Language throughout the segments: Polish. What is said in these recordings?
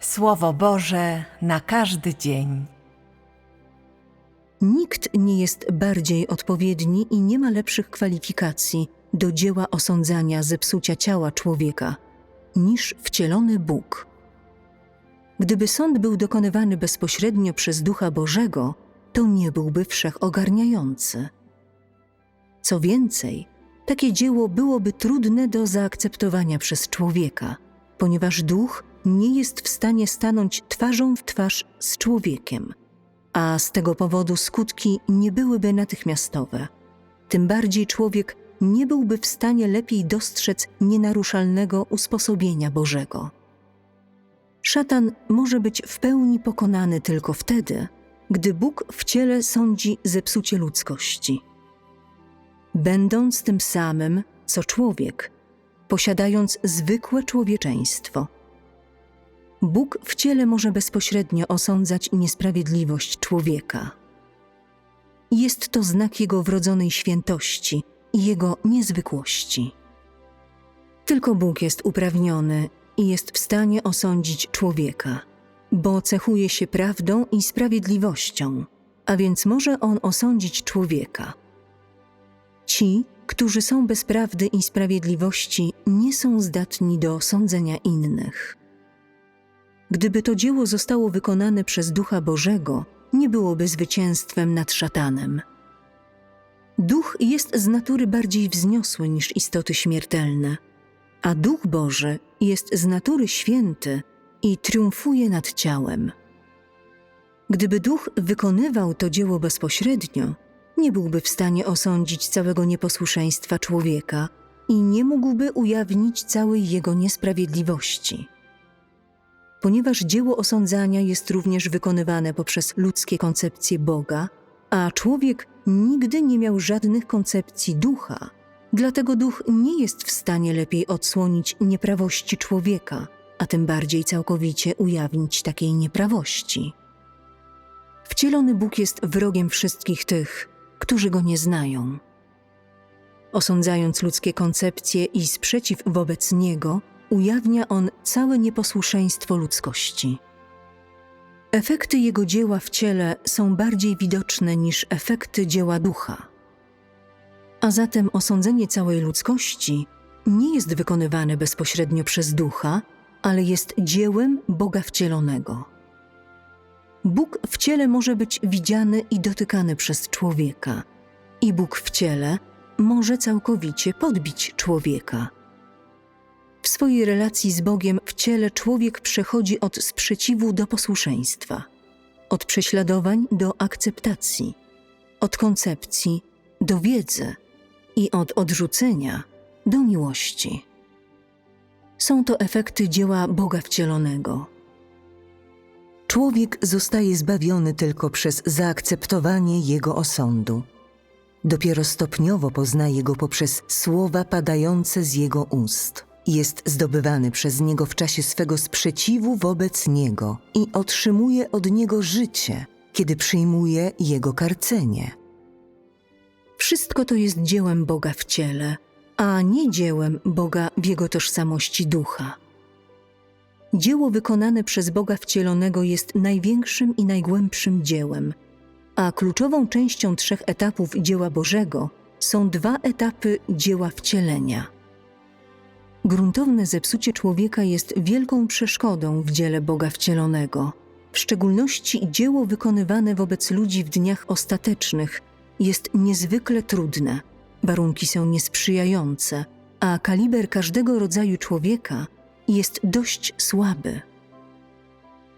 Słowo Boże na każdy dzień. Nikt nie jest bardziej odpowiedni i nie ma lepszych kwalifikacji do dzieła osądzania zepsucia ciała człowieka niż wcielony Bóg. Gdyby sąd był dokonywany bezpośrednio przez Ducha Bożego, to nie byłby wszechogarniający. Co więcej, takie dzieło byłoby trudne do zaakceptowania przez człowieka, ponieważ duch nie jest w stanie stanąć twarzą w twarz z człowiekiem, a z tego powodu skutki nie byłyby natychmiastowe. Tym bardziej człowiek nie byłby w stanie lepiej dostrzec nienaruszalnego usposobienia Bożego. Szatan może być w pełni pokonany tylko wtedy, gdy Bóg w ciele sądzi zepsucie ludzkości. Będąc tym samym, co człowiek, posiadając zwykłe człowieczeństwo. Bóg w ciele może bezpośrednio osądzać niesprawiedliwość człowieka. Jest to znak Jego wrodzonej świętości i Jego niezwykłości. Tylko Bóg jest uprawniony i jest w stanie osądzić człowieka, bo cechuje się prawdą i sprawiedliwością, a więc może On osądzić człowieka. Ci, którzy są bez prawdy i sprawiedliwości, nie są zdatni do sądzenia innych. Gdyby to dzieło zostało wykonane przez Ducha Bożego, nie byłoby zwycięstwem nad szatanem. Duch jest z natury bardziej wzniosły niż istoty śmiertelne, a Duch Boży jest z natury święty i triumfuje nad ciałem. Gdyby Duch wykonywał to dzieło bezpośrednio, nie byłby w stanie osądzić całego nieposłuszeństwa człowieka i nie mógłby ujawnić całej jego niesprawiedliwości. Ponieważ dzieło osądzania jest również wykonywane poprzez ludzkie koncepcje Boga, a człowiek nigdy nie miał żadnych koncepcji ducha, dlatego duch nie jest w stanie lepiej odsłonić nieprawości człowieka, a tym bardziej całkowicie ujawnić takiej nieprawości. Wcielony Bóg jest wrogiem wszystkich tych, którzy go nie znają. Osądzając ludzkie koncepcje i sprzeciw wobec niego, ujawnia on całe nieposłuszeństwo ludzkości. Efekty jego dzieła w ciele są bardziej widoczne niż efekty dzieła ducha. A zatem osądzenie całej ludzkości nie jest wykonywane bezpośrednio przez ducha, ale jest dziełem Boga wcielonego. Bóg w ciele może być widziany i dotykany przez człowieka, i Bóg w ciele może całkowicie podbić człowieka. W swojej relacji z Bogiem w ciele człowiek przechodzi od sprzeciwu do posłuszeństwa, od prześladowań do akceptacji, od koncepcji do wiedzy i od odrzucenia do miłości. Są to efekty dzieła Boga wcielonego. Człowiek zostaje zbawiony tylko przez zaakceptowanie Jego osądu. Dopiero stopniowo poznaje Go poprzez słowa padające z Jego ust. Jest zdobywany przez Niego w czasie swego sprzeciwu wobec Niego i otrzymuje od Niego życie, kiedy przyjmuje Jego karcenie. Wszystko to jest dziełem Boga w ciele, a nie dziełem Boga w Jego tożsamości ducha. Dzieło wykonane przez Boga wcielonego jest największym i najgłębszym dziełem, a kluczową częścią trzech etapów dzieła Bożego są dwa etapy dzieła wcielenia. Gruntowne zepsucie człowieka jest wielką przeszkodą w dziele Boga wcielonego. W szczególności dzieło wykonywane wobec ludzi w dniach ostatecznych jest niezwykle trudne, warunki są niesprzyjające, a kaliber każdego rodzaju człowieka jest dość słaby.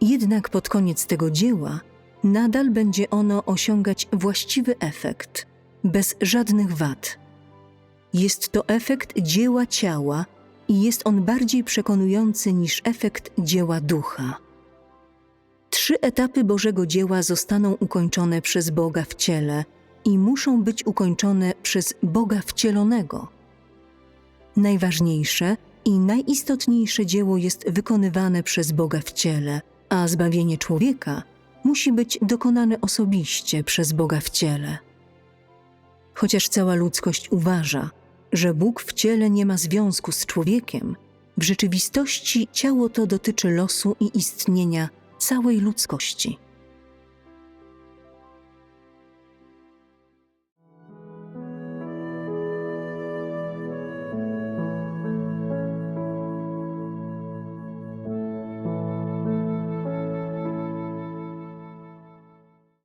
Jednak pod koniec tego dzieła nadal będzie ono osiągać właściwy efekt, bez żadnych wad. Jest to efekt dzieła ciała i jest on bardziej przekonujący niż efekt dzieła ducha. Trzy etapy Bożego dzieła zostaną ukończone przez Boga w ciele i muszą być ukończone przez Boga wcielonego. Najważniejsze i najistotniejsze dzieło jest wykonywane przez Boga w ciele, a zbawienie człowieka musi być dokonane osobiście przez Boga w ciele. Chociaż cała ludzkość uważa, że Bóg w ciele nie ma związku z człowiekiem, W rzeczywistości ciało to dotyczy losu i istnienia całej ludzkości.